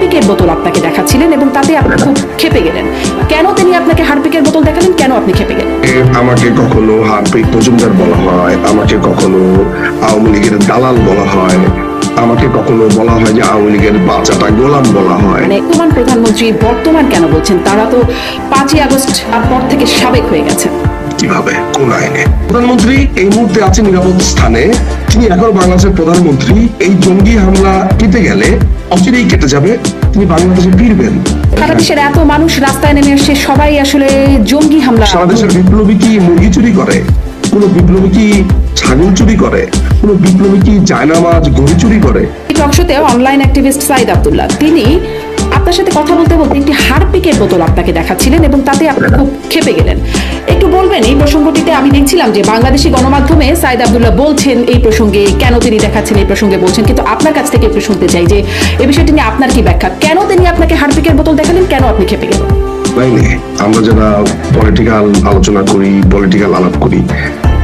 হারপিকের বোতল আপনাকে দেখাচ্ছিলেন এবং তাতে আপনি খুব খেপে গেলেন। কেন তিনি আপনাকে হারপিকের বোতল দেখালেন? কেন আপনি খেপে গেলেন? আমাকে কখনো হারপিক মজুমদার বলা হয় আমাকে কখনো আওয়ামী লীগের দালাল বলা হয় আমাকে কখনো বলা হয় যে আওয়ামী লীগের বাচ্চাটা গোলাম বলা হয়। মানে বর্তমান প্রধানমন্ত্রী বর্তমান কেন বলছেন? তারা তো পাঁচই আগস্ট পর থেকে সাবেক হয়ে গেছেন। কীভাবে? কোন আইনে? প্রধানমন্ত্রী এই মুহূর্তে আছে নিরাপদ স্থানে। তিনি এখন বাংলাদেশের প্রধানমন্ত্রী। এই জঙ্গি হামলা কেটে গেলে অচিরেই কেটে যাবে তিনি বাংলাদেশে ফিরবেন। সারা দেশের এত মানুষ রাস্তায় নেমে আসছে সবাই আসলে জঙ্গি হামলা। সারা দেশের বিপ্লবী কি মুরগি চুরি করে? কোন বিপ্লবী কি ছাগল চুরি করে? কোন বিপ্লবী কি জায়নামাজ গরু চুরি করে? এই টকশোতে অনলাইন অ্যাক্টিভিস্ট সাইদ আব্দুল্লাহ। তিনি আপনার সাথে কথা বলতে বলতে একটি হারপিকের বোতল আপনাকে দেখাচ্ছিলেন এবং তাতে আপনি খুব খেপে গেলেন। একটু বলবেন এই প্রসঙ্গটিতে আমি দেখছিলাম যে বাংলাদেশি গণমাধ্যমে সাইদ আবদুল্লাহ বলছেন এই প্রসঙ্গে কেন তিনি দেখাচ্ছেন এই প্রসঙ্গে বলছেন, কিন্তু আপনার কাছ থেকে একটু শুনতে চাই যে এই বিষয়টি নিয়ে আপনার কি ব্যাখ্যা? কেন তিনি আপনাকে হারপিকের বোতল দেখালেন? কেন আপনি খেপে গেলেন? আমরা যারা পলিটিক্যাল আলোচনা করি পলিটিক্যাল আলাপ করি,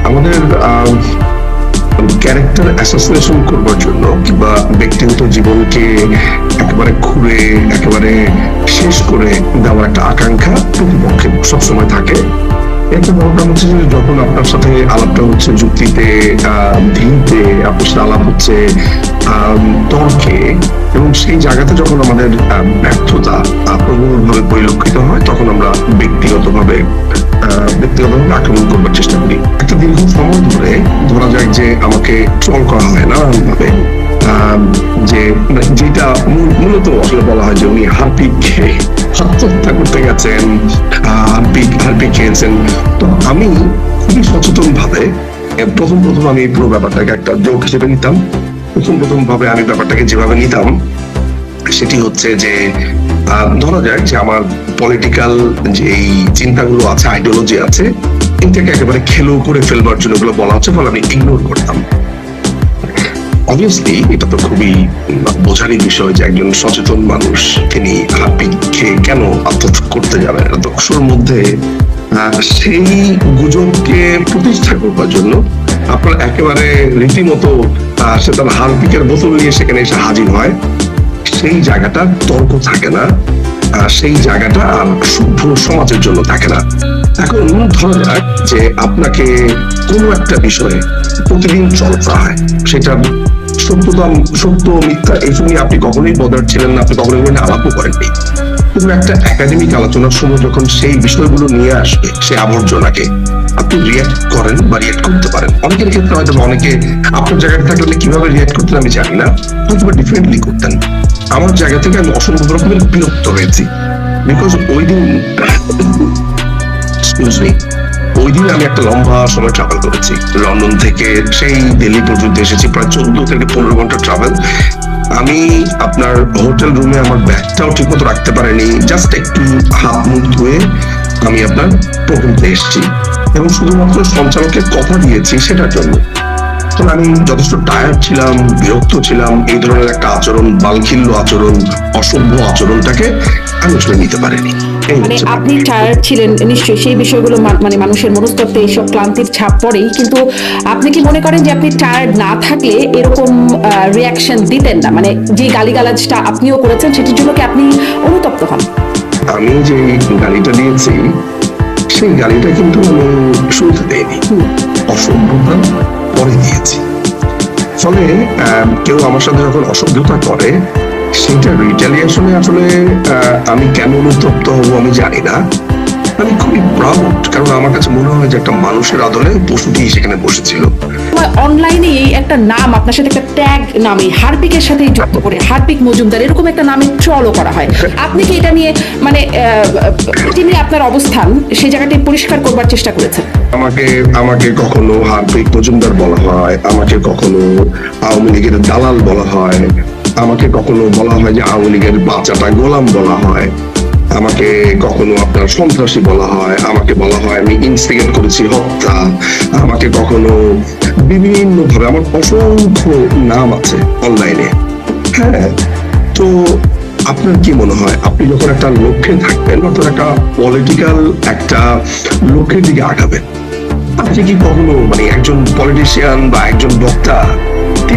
আমাদের ক্যারেক্টার অ্যাসোসিয়েশন করবার জন্য কিংবা ব্যক্তিগত জীবনকে একেবারে খুঁড়ে একেবারে শেষ করে দেওয়ার একটা আকাঙ্ক্ষা প্রতিপক্ষে সবসময় থাকে। একটা বড় হচ্ছে যে যখন আপনার সাথে আলাপটা হচ্ছে, যুক্তিতে ধীতে, আপনার সাথে আলাপ হচ্ছে তর্কে, এবং সেই জায়গাতে যখন আমাদের ব্যর্থতা প্রবলভাবে পরিলক্ষিত হয়, তখন আমরা ব্যক্তিগতভাবে ব্যক্তিগতভাবে আক্রমণ করবার চেষ্টা করি। একটা দীর্ঘ সময় ধরে ধরা যায় যে আমাকে ট্রল করা হয় নানানভাবে। আহ, যে যেটা মূলত আসলে বলা হয় যে উনি হারপিক খেয়ে আত্মহত্যা করতে গেছেন হারপিক হারপিক খেয়েছেন। তো আমি খুবই সচেতন ভাবে প্রথম প্রথম আমি পুরো ব্যাপারটাকে একটা জোক হিসেবে নিতাম। প্রথম প্রথম ভাবে আমি ব্যাপারটাকে যেভাবে নিতাম সেটি হচ্ছে যে ধরা যাক যে আমার পলিটিক্যাল যেই চিন্তাগুলো আছে আইডিওলজি আছে, এটাকে একেবারে খেলো করে ফেলবার জন্য ওগুলো বলা হচ্ছে, ফলে আমি ইগনোর করতাম। অবভিয়াসলি এটা তো খুবই বোঝারই বিষয় যে একজন সচেতন মানুষ, তিনি কেন করতে মধ্যে সেই গুজবকে প্রতিষ্ঠা করবার জন্য আপনার একেবারে রীতিমতো সে তার হারপিকের বোতল নিয়ে সেখানে এসে হাজির হয়। সেই জায়গাটা তর্ক থাকে না আহ, সেই জায়গাটা আর সভ্য সমাজের জন্য থাকে না। এখন ধরা যাক যে আপনাকে কোনো একটা বিষয়ে প্রতিদিন চর্চা হয় সেটা সত্যতা সত্য মিথ্যা এইসব নিয়ে আপনি কখনোই বদার ছিলেন না আপনি কখনোই এগুলো আলাপও করেননি। কিন্তু একটা একাডেমিক আলোচনার সময় যখন সেই বিষয়গুলো নিয়ে আসবে সেই আবর্জনাকে আপনি রিয়াক্ট করেন বা রিয়াক্ট করতে পারেন। অনেকের ক্ষেত্রে হয়তো অনেকে আপনার জায়গায় থাকলে কীভাবে রিয়াক্ট করতেন আমি জানি না হয়তো বা ডিফারেন্টলি করতেন। আমার জায়গা থেকে আমি অসম্ভব রকমের বিরক্ত হয়েছি। বিকজ ওই দিন ওই দিন আমি একটা লম্বা সময় ট্রাভেল করেছি। লন্ডন থেকে সেই দিল্লি পর্যন্ত এসেছি, প্রায় চোদ্দ থেকে পনেরো ঘণ্টা ট্রাভেল আমি আপনার হোটেল রুমে আমার ব্যাগটাও ঠিক মতো রাখতে পারিনি। জাস্ট একটু হাত মুখ ধুয়ে আমি আপনার প্রোগ্রামতে এসেছি। এবং শুধুমাত্র সঞ্চালককে কথা দিয়েছি সেটার জন্য। তো আমি যথেষ্ট টায়ার্ড ছিলাম বিরক্ত ছিলাম। এই ধরনের একটা আচরণ বালখিল্য আচরণ অসভ্য আচরণটাকে আমি আসলে নিতে পারিনি। মানে আপনি টায়ার্ড ছিলেন নিশ্চয়ই সেই বিষয়গুলো মানে মানুষের মনস্তত্ত্বে এইসব ক্লান্তির ছাপ পড়েই কিন্তু আপনি কি মনে করেন যে আপনি টায়ার্ড না থাকলে এরকম রিয়াকশন দিতেন না? মানে যে গালিগালাজটা আপনিও করেছেন সেটির জন্য কি আপনি অনুতপ্ত হন? আমি যে গাড়িটা দিয়েছি সেই গাড়িটা কিন্তু আমি শুনতে দেয়নি আহ, কেউ আমার সাথে যখন অসভ্যতা করে সেটা রিটালিয়েশনে আসলে আমি কেন অনুতপ্ত হব আমি জানি না। খুবই প্রাউড কারণ আমার কাছে মনে হয় যে একটা মানুষের আদলে পশুটি সেখানে বসেছিল। অনলাইনে এই একটা নাম আপনার সাথে একটা ট্যাগ নামে হারপিকের সাথে যুক্ত করে হারপিক মজুমদার এরকম একটা নামে ট্রলও করা হয়। আপনি কি এটা নিয়ে মানে এটি নিয়ে আপনার অবস্থান সেই জায়গাটি পরিষ্কার করবার চেষ্টা করেছেন? আমাকে আমাকে কখনো হারপিক মজুমদার বলা হয় আমাকে কখনো আওয়ামী লীগের দালাল বলা হয় আমাকে কখনো বলা হয় যে আওয়ামী লীগের বাচ্চাটা গোলাম বলা হয়। আমাকে কখনো আপনার সন্ত্রাসী বলা হয়, আমাকে বলা হয়, আমি ইনস্টিগেট করেছি হত্যা। আমাকে কখনো বিভিন্ন ভাবে আমার অসংখ্য নাম আছে অনলাইনে হ্যাঁ তো আপনার কি মনে হয়? আপনি যখন একটা লক্ষ্যে থাকবেন, অর্থাৎ একটা পলিটিক্যাল একটা লক্ষ্যের দিকে আগাবেন, আপনি কি কখনো মানে একজন পলিটিশিয়ান বা একজন বক্তা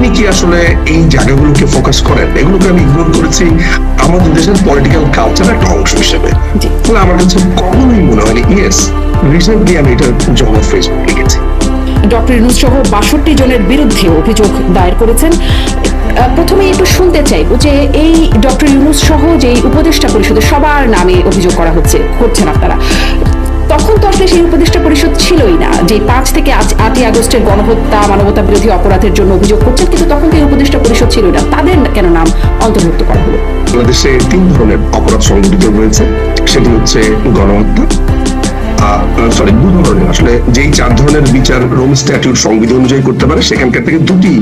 তিনি কি আসলে এই জায়গাগুলোকে ফোকাস করেন? এগুলোকে আমি ইগনোর করেছি আমাদের দেশের পলিটিক্যাল কালচার একটা অংশ হিসেবে। ফলে আমার কাছে কখনোই মনে হয়নি ইয়েস রিসেন্টলি আমি এটা জবাব ফেসবুকে গেছি। ডক্টর ইউনুস সহ বাষট্টি জনের বিরুদ্ধে অভিযোগ দায়ের করেছেন। প্রথমে একটু শুনতে চাইব যে এই ডক্টর ইউনুস সহ যে উপদেষ্টা পরিষদের সবার নামে অভিযোগ করা হচ্ছে করছেন আপনারা। তখন তো আসলে সেই উপদেষ্টা পরিষদ ছিলই না, যে পাঁচ থেকে আজ আটই আগস্টের গণহত্যা, মানবতা বিরোধী অপরাধের জন্য অভিযোগ করছেন, কিন্তু তখন তো এই উপদেষ্টা পরিষদ ছিল না। তাদের কেন নাম অন্তর্ভুক্ত করা হলো? বাংলাদেশে তিন ধরনের অপরাধ সংঘটিত রয়েছে সেটি হচ্ছে গণহত্যা সরি দু ধরনের। আসলে যেই চার ধরনের বিচার রোম স্ট্যাটিউট সংবিধান অনুযায়ী করতে পারে, সেখানকার থেকে দুটি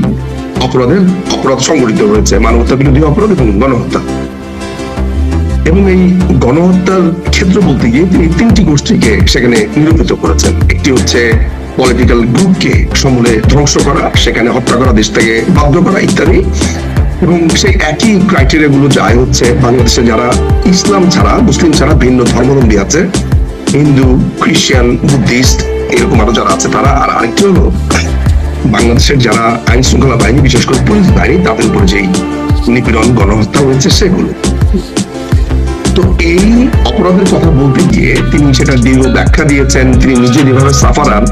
অপরাধের অপরাধ সংঘটিত রয়েছে মানবতা বিরোধী অপরাধ এবং গণহত্যা। এবং এই গণহত্যার ক্ষেত্র বলতে গিয়ে তিনি তিনটি গোষ্ঠীকে সেখানে নিরূপিত করেছেন। একটি হচ্ছে পলিটিক্যাল গ্রুপকে সমূলে ধ্বংস করা, সেখানে হত্যা করা, দেশ থেকে বাধ্য করা ইত্যাদি। এবং সেই একই ক্রাইটেরিয়া গুলো যায় হচ্ছে বাংলাদেশে যারা ইসলাম ছাড়া, মুসলিম ছাড়া ভিন্ন ধর্মাবলম্বী আছে, হিন্দু, খ্রিস্টান, বুদ্ধিস্ট, এরকম আরও যারা আছে তারা। আর আরেকটি হলো বাংলাদেশের যারা আইন শৃঙ্খলা বাহিনী, বিশেষ করে পুলিশ বাহিনী, তাদের উপরে যেই নিপীড়ন, গণহত্যা হয়েছে সেগুলো। তো এই অপরাধের কথা বলতে গিয়ে তিনি সেটা দীর্ঘ ব্যাখ্যা দিয়েছেন, তিনি নিজে যেভাবে সাফারান,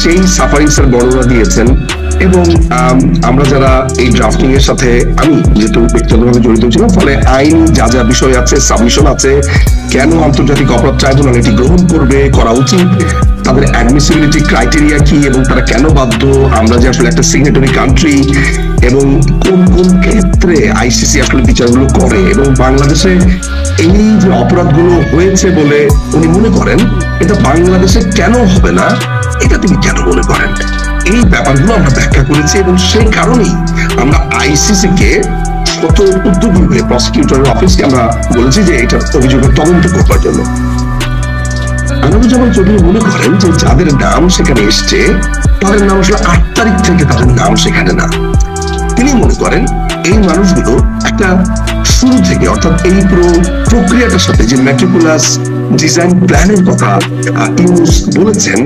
সেই সাফারিংস এর বর্ণনা দিয়েছেন। এবং আমরা যারা এই ড্রাফটিং এর সাথে, আমি যেহেতু ব্যক্তিগতভাবে জড়িত ছিলাম, ফলে আইন যা যা বিষয় আছে সাবমিশন আছে, কেন আন্তর্জাতিক অপরাধ ট্রাইব্যুনাল এটি গ্রহণ করবে, করা উচিত, তাদের অ্যাডমিসিবিলিটি ক্রাইটেরিয়া কি, এবং তারা কেন বাধ্য, আমরা যে আসলে একটা সিগনেটারি কান্ট্রি এবং কোন কোন ক্ষেত্রে আইসিসি আসলে বিচারগুলো করে এবং বাংলাদেশে এই যে অপরাধগুলো হয়েছে বলে উনি মনে করেন, এটা বাংলাদেশে কেন হবে না? এটা তিনি কেন মনে করেন? এই ব্যাপারগুলো আমরা ব্যাখ্যা করেছি এবং সেই কারণেই আমরা আইসিসি কে কত উদ্যোগী হয়ে প্রসিকিউটরের অফিসকে আমরা বলেছি যে এটা অভিযোগের তদন্ত করবার জন্য। আনন্দজামান চৌধুরী মনে করেন যে যাদের নাম সেখানে এসছে, তাদের নাম আসলে আট তারিখ থেকে তাদের নাম সেখানে না। তিনি মনে করেন এই মানুষগুলো একটা শুরু থেকে, অর্থাৎ এই পুরো প্রক্রিয়াটার সাথে যে ম্যাট্রিকুলাস ডিজাইন প্ল্যানের কথা ইউজ বলেছেন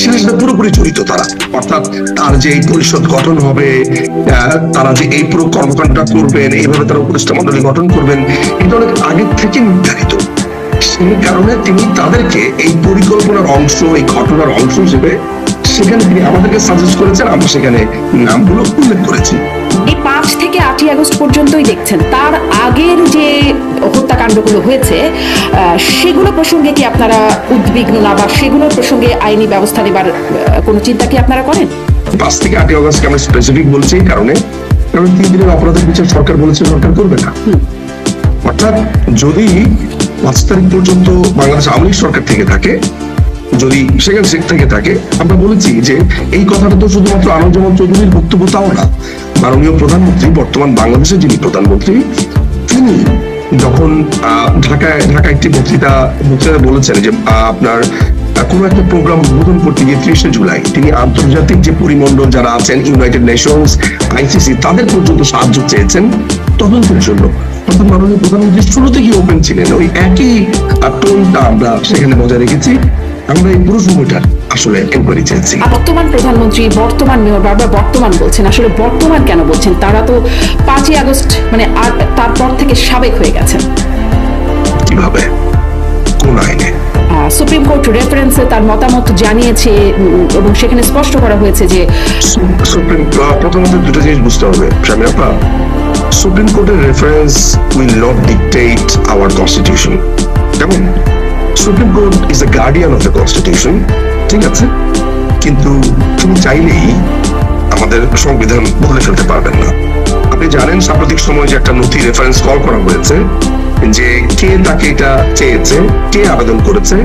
সেটার সাথে পুরোপুরি জড়িত তারা। অর্থাৎ তার যে এই পরিষদ গঠন হবে তারা যে এই পুরো কর্মকাণ্ডটা করবেন, এইভাবে তারা উপদেষ্টা মন্ডলী গঠন করবেন এটা অনেক আগে থেকে নির্ধারিত। সেই কারণে তিনি তাদেরকে এই পরিকল্পনার অংশ, এই ঘটনার অংশ হিসেবে সেখানে তিনি আমাদেরকে সাজেস্ট করেছেন, আমরা সেখানে নামগুলো উল্লেখ করেছি। এই পাঁচ থেকে আটই আগস্ট পর্যন্তই দেখছেন। তার আগের যে হত্যাকাণ্ডগুলো হয়েছে সেগুলো প্রসঙ্গে কি আপনারা উদ্বিগ্ন না বা সেগুলোর প্রসঙ্গে আইনি ব্যবস্থা নেবার কোনো চিন্তা কি আপনারা করেন? পাঁচ থেকে আটই অগস্টকে আমরা স্পেসিফিক বলছি এই কারণে। কারণ তিন দিনের অপরাধের বিচার সরকার বলেছে সরকার করবে না। অর্থাৎ যদি পাঁচ তারিখ পর্যন্ত বাংলাদেশ আওয়ামী লীগ সরকার থেকে থাকে যদি সেখান থেকে থাকে আমরা বলেছি যে এই কথাটা তো শুধুমাত্র আনন্দজামান চৌধুরীর বক্তব্য তাও না। মাননীয় প্রধানমন্ত্রী, বর্তমান বাংলাদেশের যিনি প্রধানমন্ত্রী, তিনি যখন ঢাকায় ঢাকা একটি বক্তৃতা বক্তৃতা বলেছেন যে আপনার কোনো একটা প্রোগ্রাম উদ্বোধন করতে গিয়ে ত্রিশে জুলাই, তিনি আন্তর্জাতিক যে পরিমণ্ডল যারা আছেন ইউনাইটেড নেশনস আইসিসি তাদের পর্যন্ত সাহায্য চেয়েছেন তদন্তের জন্য। অর্থাৎ মাননীয় প্রধানমন্ত্রী শুরু থেকে ওপেন ছিলেন, ওই একই টোনটা আমরা সেখানে বজায় রেখেছি। আমরা এই পুরো সময়টা আসলে এনকোয়ারি বর্তমান প্রধানমন্ত্রী বর্তমান মেয়র বারবার বর্তমান বলছেন। আসলে বর্তমান কেন বলছেন? তারা তো পাঁচই আগস্ট মানে আর তারপর থেকে সাবেক হয়ে গেছেন। কীভাবে? কোন আইনে? সুপ্রিম কোর্ট রেফারেন্সে তার মতামত জানিয়েছে এবং সেখানে স্পষ্ট করা হয়েছে যে সুপ্রিম প্রথমত দুটো জিনিস বুঝতে হবে আপা। সুপ্রিম কোর্টের reference will not dictate our constitution কেমন? Supreme court is the guardian of the constitution ঠিক আছে? কিন্তু তুমি চাইলেই আমাদের সংবিধান বদলে ফেলতে পারবেন না। আপনি জানেন সাম্প্রতিক সময় যে একটা নথি রেফারেন্স কল করা হয়েছে যে কে তাকে এটা চেয়েছে কে আবেদন করেছে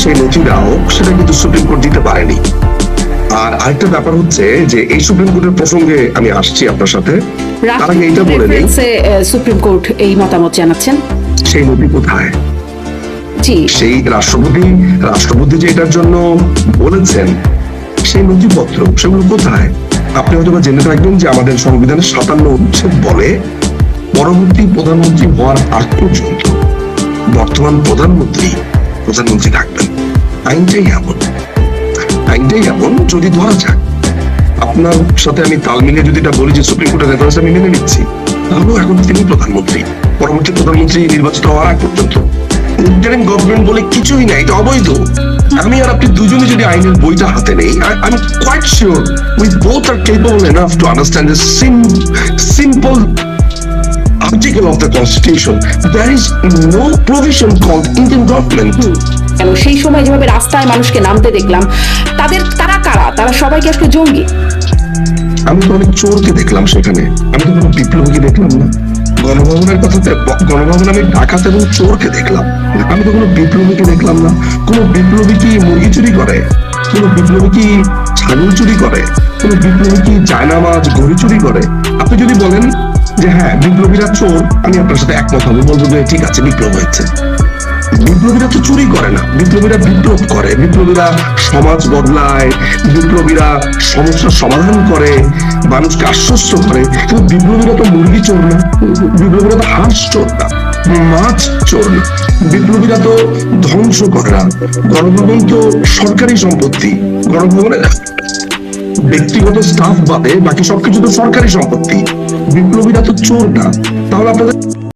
সেই নথির গ্রাহক সেটা কিন্তু সুপ্রিম কোর্ট দিতে পারেনি। আর আরেকটা ব্যাপার হচ্ছে যে এই সুপ্রিম কোর্টের প্রসঙ্গে আমি আসছি আপনার সাথে। তার আগে এইটা বলে নেই। সুপ্রিম কোর্ট এই মতামত জানাচ্ছেন। সেই নথি কোথায়? সেই রাষ্ট্রপতি রাষ্ট্রপতি যে এটার জন্য বলেছেন, সেই নথিপত্র, সেগুলো কোথায়? আপনি হয়তো বা জেনে থাকবেন যে আমাদের সংবিধানের সাতান্ন অনুচ্ছেদ বলে পরবর্তী প্রধানমন্ত্রী হওয়ার আগ পর্যন্ত বর্তমান প্রধানমন্ত্রী প্রধানমন্ত্রী থাকবেন। আইনটাই এমন। আইনটাই এমন যদি ধরা যাক। আপনার সাথে আমি তাল মিলিয়ে যদি এটা বলি যে সুপ্রিম কোর্টের রেফারেন্স আমি মেনে নিচ্ছি, তাহলেও এখন তিনি প্রধানমন্ত্রী। পরবর্তী প্রধানমন্ত্রী নির্বাচিত হওয়ার আগ পর্যন্ত। ইন্টারিম গভর্নমেন্ট বলে কিছুই নাই এটা অবৈধ। আমি আর আপনি দুজনে যদি আইনের বইটা হাতে নেই I am quite sure we both are capable enough to understand the simple article of the constitution. There is no provision called indian government. কেন সেই সময় যেভাবে রাস্তায় মানুষকে নামতে দেখলাম তাদের তারা কারা? তারা সবাইকে আসলে জঙ্গি। আমি তো অনেক চোরকে দেখলাম সেখানে। আমি তো কোনো বিপ্লবীকে দেখলাম না। গণভবনের কথাতে গণভবন আমি ডাকাত এবং চোরকে দেখলাম। আমি তো কোনো বিপ্লবীকে দেখলাম না। কোনো বিপ্লবী কি মুরগি চুরি করে? কোনো বিপ্লবী কি ছাগল চুরি করে? কোনো বিপ্লবী কি জায়নামাজ ঘড়ি চুরি করে? আপনি যদি বলেন যে হ্যাঁ বিপ্লবীরা চোর, আমি আপনার সাথে একমত হব। বলব যে ঠিক আছে, বিপ্লব হয়েছে। বিপ্লবীরা তো চুরি করে না। বিপ্লবীরা বিপ্লব করে। বিপ্লবীরা সমাজ বদলায়। বিপ্লবীরা সমস্যার সমাধান করে। মানুষকে আশ্বস্ত করে। কিন্তু বিপ্লবীরা তো মুরগি চোর না। বিপ্লবীরা তো হাঁস চোর না। মাছ চোর না। বিপ্লবীরা তো ধ্বংস করে না। গণভবন তো সরকারি সম্পত্তি। গণভবনের ব্যক্তিগত স্টাফ বাদে বাকি সবকিছু তো সরকারি সম্পত্তি। বিপ্লবীরা তো চোর না। তাহলে আপনাদের